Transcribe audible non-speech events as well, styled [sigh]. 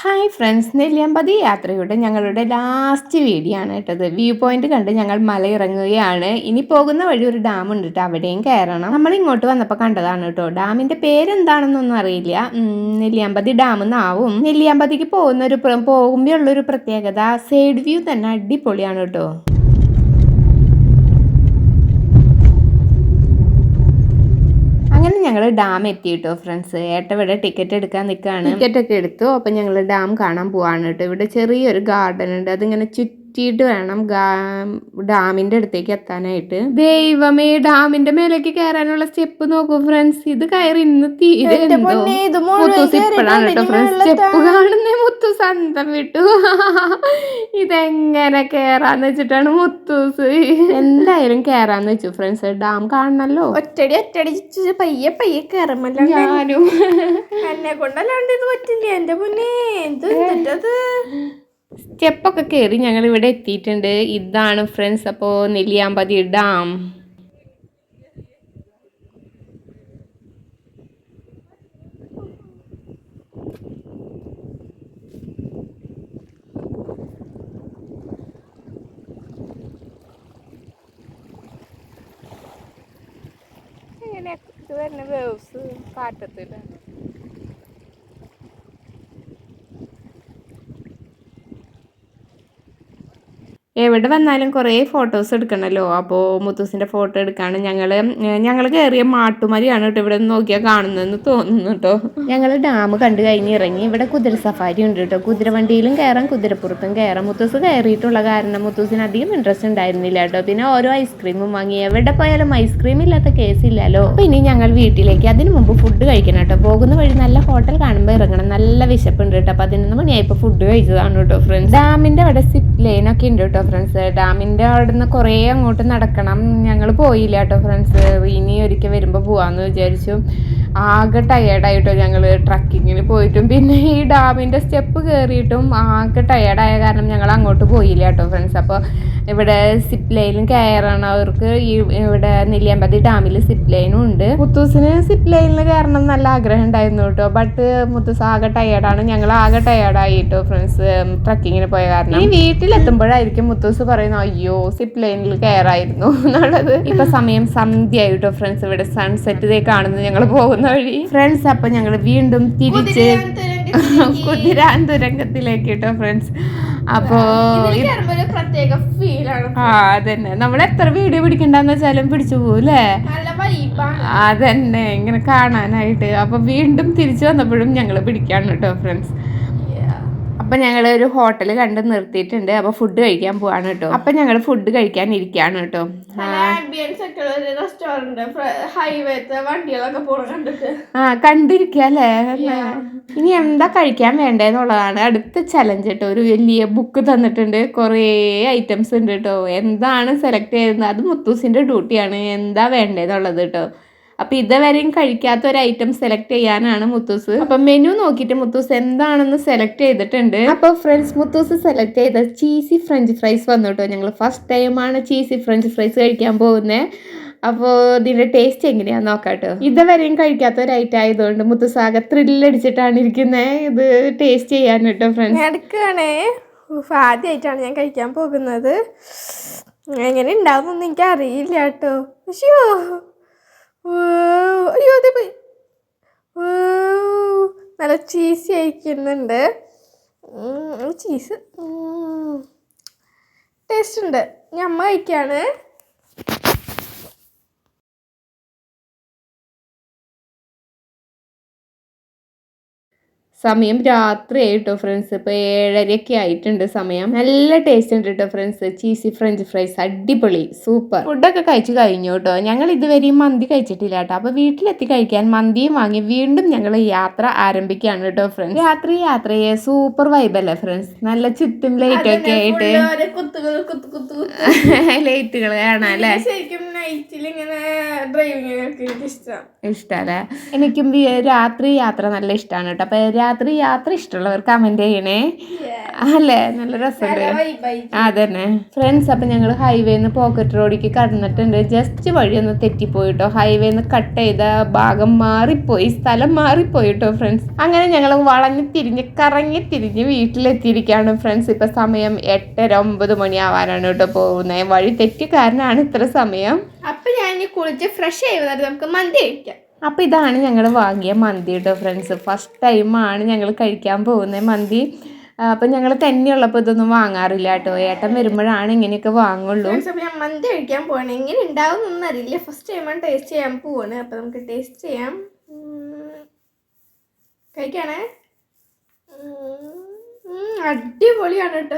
Hi friends Nelliyampathy യാത്രയുടെ ഞങ്ങളുടെ last video ആണ് കേട്ടത് വ്യൂ പോയിന്റ് കണ്ട് ഞങ്ങൾ മലയിറങ്ങുകയാണ്. ഇനി പോകുന്ന വഴി ഒരു ഡാം ഉണ്ട് കേട്ടോ. അവിടെയും കയറണം. നമ്മൾ ഇങ്ങോട്ട് വന്നപ്പോൾ കണ്ടതാണ് കേട്ടോ. ഡാമിന്റെ പേരെന്താണെന്നൊന്നും അറിയില്ല. നെല്ലിയമ്പതി ഡാം എന്നാവും നെല്ലിയാമ്പതിക്ക് പോകുന്ന ഒരു പോകുമ്പോൾ ഉള്ളൊരു പ്രത്യേകത സൈഡ് വ്യൂ തന്നെ അടിപൊളിയാണ് കേട്ടോ അങ്ങനെ ഞങ്ങൾ ഡാം എത്തി കേട്ടോ ഫ്രണ്ട്സ് ഏട്ടവിടെ ടിക്കറ്റ് എടുക്കാൻ നിൽക്കുകയാണ് ടിക്കറ്റ് ഒക്കെ എടുത്തു. അപ്പം ഞങ്ങൾ ഡാം കാണാൻ പോവാണ് കേട്ടോ. ഇവിടെ ചെറിയൊരു ഗാർഡൻ ഉണ്ട്. അതിങ്ങനെ ചുറ്റിയിട്ട് വേണം ഡാമിന്റെ ഡാമിന്റെ അടുത്തേക്ക് എത്താനായിട്ട്. ദൈവമേ ഡാമിന്റെ മേലേക്ക് കയറാനുള്ള സ്റ്റെപ്പ് നോക്കൂ ഫ്രണ്ട്സ്. ഇത് കയറി ഇന്ന് തീരെ മുത്തൂസ് ഇപ്പഴാണ് കേട്ടോ ഫ്രണ്ട്സ്. സ്റ്റെപ്പ് കാണുന്ന മുത്തു സ്വന്തം വിട്ടു. [laughs] ഇതെങ്ങനെ കേറാന്ന് വെച്ചിട്ടാണ് മുത്തൂസ്. എന്തായാലും കേറാന്ന് വെച്ചു ഫ്രണ്ട്സ്. ഡാം കാണണല്ലോ. ഒറ്റടി ഒറ്റടി പയ്യെ പയ്യെ കയറുമല്ലോ ഞാനും. എന്നെ കൊണ്ടല്ലാണ്ട് ഇത് പറ്റില്ല? എന്റെ മുന്നേ എന്ത് സ്റ്റെപ്പൊക്കെ കയറി ഞങ്ങൾ ഇവിടെ എത്തിയിട്ടുണ്ട്. ഇതാണ് ഫ്രണ്ട്സ് അപ്പോൾ നെല്ലിയാമ്പതി ഡാം. ഇങ്ങനെ വരുന്ന വേവ്സ് കാറ്റത്തില്ല എവിടെ വന്നാലും കുറേ ഫോട്ടോസ് എടുക്കണമല്ലോ അപ്പോൾ മുത്തൂസിന്റെ ഫോട്ടോ എടുക്കാണ്. ഞങ്ങൾ ഞങ്ങൾ കയറിയ മാട്ടുമരിയാണ് കേട്ടോ ഇവിടെ നോക്കിയാൽ കാണുന്നതെന്ന് തോന്നുന്നു കേട്ടോ. ഞങ്ങൾ ഡാം കണ്ടു കഴിഞ്ഞ് ഇറങ്ങി. ഇവിടെ കുതിര സഫാരി ഉണ്ട് കേട്ടോ. കുതിരവണ്ടിയിലും കയറാം കുതിരപ്പുറത്തും കയറാം മുത്തൂസ് കയറിയിട്ടുള്ള കാരണം മുത്തൂസിന് അധികം ഇൻട്രസ്റ്റ് ഉണ്ടായിരുന്നില്ല കേട്ടോ. പിന്നെ ഓരോ ഐസ്ക്രീമും വാങ്ങി. എവിടെ പോയാലും ഐസ്ക്രീം ഇല്ലാത്ത കേസില്ലല്ലോ അപ്പോൾ ഇനി ഞങ്ങൾ വീട്ടിലേക്ക് അതിന് മുമ്പ് ഫുഡ് കഴിക്കണം കേട്ടോ. പോകുന്ന വഴി നല്ല ഹോട്ടൽ കാണുമ്പോൾ ഇറങ്ങണം. നല്ല വിശപ്പുണ്ട് കേട്ടോ. പതിനൊന്ന് മണിയായപ്പോൾ ഫുഡ് കഴിച്ചതാണ് കേട്ടോ ഫ്രണ്ട്സ് ഡാമിന്റെ അവിടെ സിപ്പ് ലൈനൊക്കെ ഉണ്ട് കേട്ടോ ഫ്രണ്ട്സ് ഡാമിന്റെ അവിടെ നിന്ന് കുറേ അങ്ങോട്ട് നടക്കണം. ഞങ്ങൾ പോയില്ല കേട്ടോ ഫ്രണ്ട്സ് ഇനി ഒരിക്കൽ വരുമ്പോൾ പോവാന്ന് വിചാരിച്ചു. ആകെ ടയേർഡായിട്ടോ ഞങ്ങൾ ട്രക്കിങ്ങിന് പോയിട്ടും. പിന്നെ ഈ ഡാമിന്റെ സ്റ്റെപ്പ് കയറിയിട്ടും ആകെ ടയേർഡായ കാരണം ഞങ്ങൾ അങ്ങോട്ട് പോയില്ല കേട്ടോ ഫ്രണ്ട്സ് അപ്പോൾ ഇവിടെ സിപ്പ് ലൈനും കയറണവർക്ക് ഈ ഇവിടെ നെല്ലിയമ്പതി ഡാമിൽ സിപ്പ് ലൈനും ഉണ്ട്. മുത്തൂസിന് സിപ്പ് ലൈനിൽ കയറണം നല്ല ആഗ്രഹം ഉണ്ടായിരുന്നു കേട്ടോ. ബട്ട് മുത്തൂസ് ആകെ ടയേർഡാണ് ഞങ്ങൾ ആകെ ടയേർഡായി കേട്ടോ ഫ്രണ്ട്സ് ട്രക്കിങ്ങിന് പോയ കാരണം. ഈ വീട്ടിലെത്തുമ്പോഴായിരിക്കും മുത്തൂസ് പറയുന്നത് അയ്യോ സിപ്പ് ലൈനിൽ കയറായിരുന്നു എന്നുള്ളത്. ഇപ്പം സമയം സന്ധ്യ കേട്ടോ ഫ്രണ്ട്സ് ഇവിടെ സൺസെറ്റ് ഇതേ കാണുന്നു ഞങ്ങൾ പോകുന്ന വഴി. ഫ്രണ്ട്സ് അപ്പൊ ഞങ്ങൾ വീണ്ടും തിരിച്ച് കുതിരാൻ തുരങ്കത്തിലേക്ക് കേട്ടോ ഫ്രണ്ട്സ് അപ്പോ പ്രത്യേക ഫീലാണ് ആ അതന്നെ. നമ്മൾ എത്ര വീഡിയോ പിടിക്കണ്ടെന്ന് വെച്ചാലും പിടിച്ചു പോകൂലേ അതന്നെ. ഇങ്ങനെ കാണാനായിട്ട്. അപ്പൊ വീണ്ടും തിരിച്ചു വന്നപ്പോഴും ഞങ്ങൾ പിടിക്കാണ് കേട്ടോ ഫ്രണ്ട്സ് അപ്പൊ ഞങ്ങൾ ഒരു ഹോട്ടൽ കണ്ട് നിർത്തിയിട്ടുണ്ട്. അപ്പൊ ഫുഡ് കഴിക്കാൻ പോവാണ് കേട്ടോ അപ്പൊ ഞങ്ങൾ ഫുഡ് കഴിക്കാൻ ഇരിക്കാണ് കേട്ടോ ആ. കണ്ടിരിക്കല്ലേ ഇനി എന്താ കഴിക്കാൻ വേണ്ടതെന്നുള്ളതാണ് അടുത്ത ചലഞ്ച് കേട്ടോ ഒരു വലിയ ബുക്ക് തന്നിട്ടുണ്ട്. കുറേ ഐറ്റംസ് ഉണ്ട് കേട്ടോ എന്താണ് സെലക്ട് ചെയ്യുന്നത് അത് മുത്തൂസിന്റെ ഡ്യൂട്ടിയാണ് എന്താ വേണ്ടതെന്നുള്ളത് കേട്ടോ അപ്പൊ ഇതുവരെയും കഴിക്കാത്ത ഒരു ഐറ്റം സെലക്ട് ചെയ്യാനാണ് മുത്തൂസ്. അപ്പൊ മെനു നോക്കിയിട്ട് മുത്തൂസ് എന്താണെന്ന് സെലക്ട് ചെയ്തിട്ടുണ്ട്. അപ്പൊ ഫ്രണ്ട്സ് മുത്തൂസ് സെലക്ട് ചെയ്ത ചീസി ഫ്രഞ്ച് ഫ്രൈസ് വന്നു കേട്ടോ ഞങ്ങൾ ഫസ്റ്റ് ടൈമാണ് ചീസി ഫ്രഞ്ച് ഫ്രൈസ് കഴിക്കാൻ പോകുന്നത് അപ്പോൾ ഇതിന്റെ ടേസ്റ്റ് എങ്ങനെയാന്ന് നോക്കാട്ടോ. ഇതുവരെയും കഴിക്കാത്ത ഒരു ഐറ്റം ആയതുകൊണ്ട് മുത്തുസാഗ ത്രില്ലടിച്ചിട്ടാണ് ഇരിക്കുന്നത് ഇത് ടേസ്റ്റ് ചെയ്യാൻ കേട്ടോ ഫ്രണ്ട്സ് എടുക്കുകയാണേ ആദ്യമായിട്ടാണ് ഞാൻ കഴിക്കാൻ പോകുന്നത്. എങ്ങനെ ഉണ്ടാവുന്നൊന്നും എനിക്ക് അറിയില്ല കേട്ടോ അയ്യോ അതെ പോയി. നല്ല ചീസി അയക്കുന്നുണ്ട് ചീസ് ടേസ്റ്റ് ഉണ്ട്. ഞമ്മ അമ്മ സമയം രാത്രി ആയിട്ടോ ഫ്രണ്ട്സ് ഇപ്പോൾ ഏഴരയൊക്കെ ആയിട്ടുണ്ട് സമയം. നല്ല ടേസ്റ്റ് ഉണ്ട് കേട്ടോ ഫ്രണ്ട്സ് ചീസി ഫ്രഞ്ച് ഫ്രൈസ് അടിപൊളി. സൂപ്പർ ഫുഡൊക്കെ കഴിച്ചു കഴിഞ്ഞു കേട്ടോ ഞങ്ങൾ ഇതുവരെയും മന്തി കഴിച്ചിട്ടില്ല കേട്ടോ അപ്പോൾ വീട്ടിലെത്തി കഴിക്കാൻ മന്തിയും വാങ്ങി വീണ്ടും ഞങ്ങൾ യാത്ര ആരംഭിക്കുകയാണ് കേട്ടോ ഫ്രണ്ട്സ് രാത്രി യാത്രയെ സൂപ്പർ വൈബല്ലേ ഫ്രണ്ട്സ് നല്ല ചുറ്റും ലൈറ്റ് ഒക്കെ ആയിട്ട്. ലൈറ്റുകൾ [laughs] കാണാം അല്ലേ? ശരിക്കും നൈറ്റിൽ ഇങ്ങനെ ഡ്രൈവിംഗ് ഇഷ്ടം. ഇഷ്ടമല്ലേ എനിക്കും വി- രാത്രി യാത്ര നല്ല ഇഷ്ടമാണ് കേട്ടോ. അപ്പൊ രാത്രി യാത്ര ഇഷ്ടമുള്ളവർ കമന്റ് ചെയ്യണേ. അല്ലേ? നല്ല രസമുണ്ട് വൈബായി അതന്നെ. ഫ്രണ്ട്സ് അപ്പം ഞങ്ങൾ ഹൈവേന്ന് പോക്കറ്റ് റോഡിക്ക് കടന്നിട്ടുണ്ട്. ജസ്റ്റ് വഴി ഒന്ന് തെറ്റിപ്പോയിട്ടോ. ഹൈവേന്ന് കട്ട് ചെയ്ത ഭാഗം മാറിപ്പോയി. സ്ഥലം മാറിപ്പോയി കേട്ടോ ഫ്രണ്ട്സ് അങ്ങനെ ഞങ്ങൾ വളഞ്ഞ് തിരിഞ്ഞ് കറങ്ങി തിരിഞ്ഞ് വീട്ടിലെത്തിയിരിക്കുകയാണ് ഫ്രണ്ട്സ് ഇപ്പം സമയം എട്ടര ഒമ്പത് മണിയാവാനാണ് കേട്ടോ പോകുന്നത്. വഴി തെറ്റിക്കാരനാണ് ഇത്ര സമയം. അപ്പൊ ഞാൻ ഇനി കുളിച്ച് ഫ്രഷ് ആയി വന്നിട്ട് നമുക്ക് മന്തി കഴിക്കാം. അപ്പോൾ ഇതാണ് ഞങ്ങൾ വാങ്ങിയ മന്തി കേട്ടോ ഫ്രണ്ട്സ് ഫസ്റ്റ് ടൈമാണ് ഞങ്ങൾ കഴിക്കാൻ പോകുന്നത് മന്തി. അപ്പം ഞങ്ങൾ തന്നെയുള്ളപ്പോൾ ഇതൊന്നും വാങ്ങാറില്ല കേട്ടോ ഏട്ടൻ വരുമ്പോഴാണ് ഇങ്ങനെയൊക്കെ വാങ്ങുള്ളൂ. അപ്പൊ ഞാൻ മന്തി കഴിക്കാൻ പോകണം എങ്ങനെ ഉണ്ടാവും എന്നറിയില്ല ഫസ്റ്റ് ടൈമാണ് ടേസ്റ്റ് ചെയ്യാൻ പോവാണ്. അപ്പൊ നമുക്ക് ടേസ്റ്റ് ചെയ്യാം. കഴിക്കണേ? അടിപൊളിയാണ് കേട്ടോ